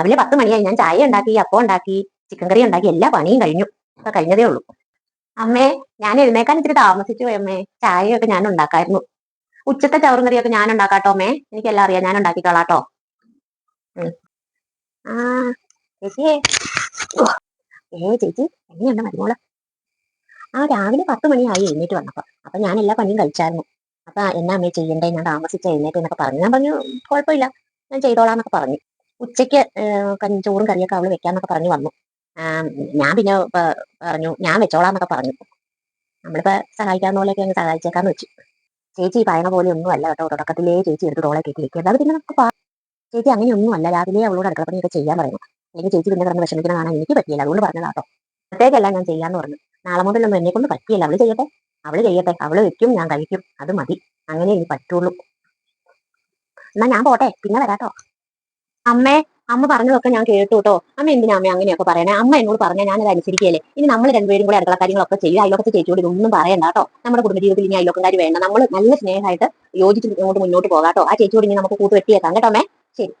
രാവിലെ പത്ത് മണിയായി. ഞാൻ ചായ ഉണ്ടാക്കി അപ്പം ഉണ്ടാക്കി ചിക്കൻ കറി ഉണ്ടാക്കി എല്ലാ പണിയും കഴിഞ്ഞു. ഇപ്പൊ കഴിഞ്ഞതേ ഉള്ളൂ. അമ്മേ ഞാൻ എഴുന്നേക്കാൻ ഇത്തിരി താമസിച്ചു പോയി അമ്മേ. ചായയൊക്കെ ഞാൻ ഉണ്ടാക്കായിരുന്നു. ഉച്ചത്തെ ചവറും കറിയൊക്കെ ഞാൻ ഉണ്ടാക്കാട്ടോ അമ്മേ. എനിക്കെല്ലാം അറിയാം. ഞാൻ ഉണ്ടാക്കിക്കോളാട്ടോ. കളാട്ടോ ആ ചേച്ചിയേ. ഏ ചേച്ചി എങ്ങനെയുണ്ട് മരുമോൾ? ആ രാവിലെ പത്ത് മണിയായി എഴുന്നേറ്റ് വന്നപ്പോ. അപ്പൊ ഞാൻ എല്ലാ പണിയും കഴിച്ചായിരുന്നു. അപ്പൊ എന്നാ അമ്മേ ചെയ്യണ്ടേ? ഞാൻ താമസിച്ച എഴുന്നേറ്റ് എന്നൊക്കെ പറഞ്ഞു. ഞാൻ പറഞ്ഞു കുഴപ്പമില്ല. ഞാൻ ചെയ്തോളാന്നൊക്കെ പറഞ്ഞു. ഉച്ചയ്ക്ക് ചോറും കറിയൊക്കെ അവൾ വെക്കാന്നൊക്കെ പറഞ്ഞു വന്നു. ഞാൻ പിന്നെ പറഞ്ഞു ഞാൻ വെച്ചോളാന്നൊക്കെ പറഞ്ഞു. നമ്മളിപ്പോ സഹായിക്കാവുന്ന പോലെയൊക്കെ അങ്ങ് സഹായിച്ചേക്കാന്ന് വെച്ചു. ചേച്ചി ഈ പറയണ പോലെ ഒന്നും അല്ല കേട്ടോ. തുടക്കത്തിലേ ചേച്ചി എടുത്ത് റോളെ കയറ്റി വെക്കുക അത് പിന്നെ നമുക്ക് ചേച്ചി ചേച്ചി അങ്ങനെയൊന്നും അല്ല. രാവിലെ അവളോട് അടുക്കള പണിയൊക്കെ ചെയ്യാൻ പറയുന്നു അല്ലെങ്കിൽ ചേച്ചി പിന്നെ കിടന്ന് വിഷമിക്കുന്ന കാണാൻ എനിക്ക് പറ്റിയില്ല. അതുകൊണ്ട് പറഞ്ഞതാട്ടോ പ്രത്യേകമല്ല ഞാൻ ചെയ്യാന്ന് പറഞ്ഞു. നാളെ മുതലൊന്നും എന്നെ കൊണ്ട് പറ്റിയില്ല. അവൾ ചെയ്യട്ടെ. അവൾ ചെയ്യട്ടെ. അവൾ വെക്കും ഞാൻ കഴിക്കും. അത് മതി. അങ്ങനെ എനിക്ക് പറ്റുള്ളൂ. എന്നാ ഞാൻ പോട്ടെ. പിന്നെ വരാട്ടോ. അമ്മേ അമ്മ പറഞ്ഞതൊക്കെ ഞാൻ കേട്ടു കേട്ടോ അമ്മ എന്തിനാ അമ്മ അങ്ങനെയൊക്കെ പറയണേ? അമ്മ എന്നോട് പറഞ്ഞാൽ ഞാനത് അനുസരിക്കുകയല്ലേ. ഇനി നമ്മൾ രണ്ടുപേരും കൂടെ അടുക്കള കാര്യങ്ങളൊക്കെ ചെയ്യുക അതിലൊക്കെ ചേച്ചിയോട് ഇതൊന്നും പറയണ്ട കേട്ടോ. നമ്മുടെ കുടുംബജീവിതത്തിൽ ഇനി അയലൊക്കാർ വേണ്ട. നമ്മൾ നല്ല സ്നേഹമായിട്ട് യോജിച്ച് ഇങ്ങോട്ട് മുന്നോട്ട് പോകാട്ടോ ആ ചേച്ചിയോട് ഇനി നമുക്ക് കൂട്ട് വെട്ടിയേക്കാം കേട്ടോ അമ്മേ. ശരി.